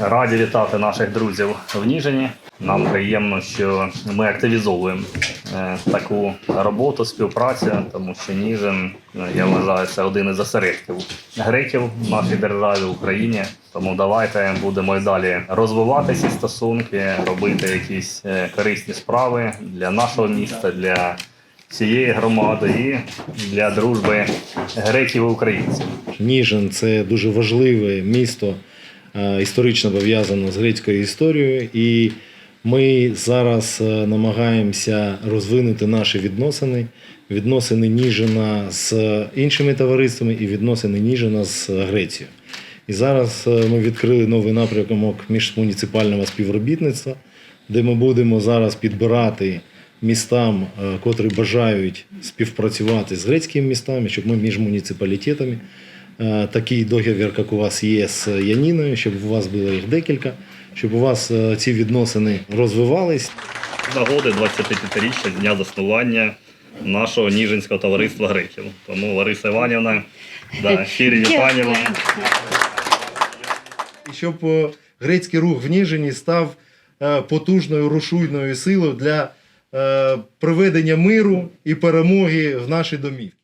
Раді вітати наших друзів в Ніжині. Нам приємно, що ми активізовуємо е, таку роботу, співпрацю, тому що Ніжин, е, я вважаю, це один із осередків греків в нашій державі в Україні. Тому давайте будемо і далі розвивати ці стосунки, робити якісь е, корисні справи для нашого міста, для всієї громади і для дружби греків і українців. Ніжин це дуже важливе місто, історично пов'язано з грецькою історією, і ми зараз е, намагаємося розвинути наші відносини, відносини Ніжина з іншими товариствами і відносини Ніжина з Грецією. І зараз е, ми відкрили новий напрямок міжмуніципального співробітництва, де ми будемо зараз підбирати містам, е, котрі бажають співпрацювати з грецькими містами, щоб ми між муніципалітетами е, такий договір, як у вас є з Яніною, щоб у вас було їх декілька, щоб у вас е, ці відносини розвивались. Нагоди 25-річчя з дня заснування нашого Ніжинського товариства греків. Тому Лариса Іванівна, да, щирі вітання вам. І щоб е, грецький рух в Ніжині став е, потужною рушійною силою для е, приведення миру і перемоги в наші домівки.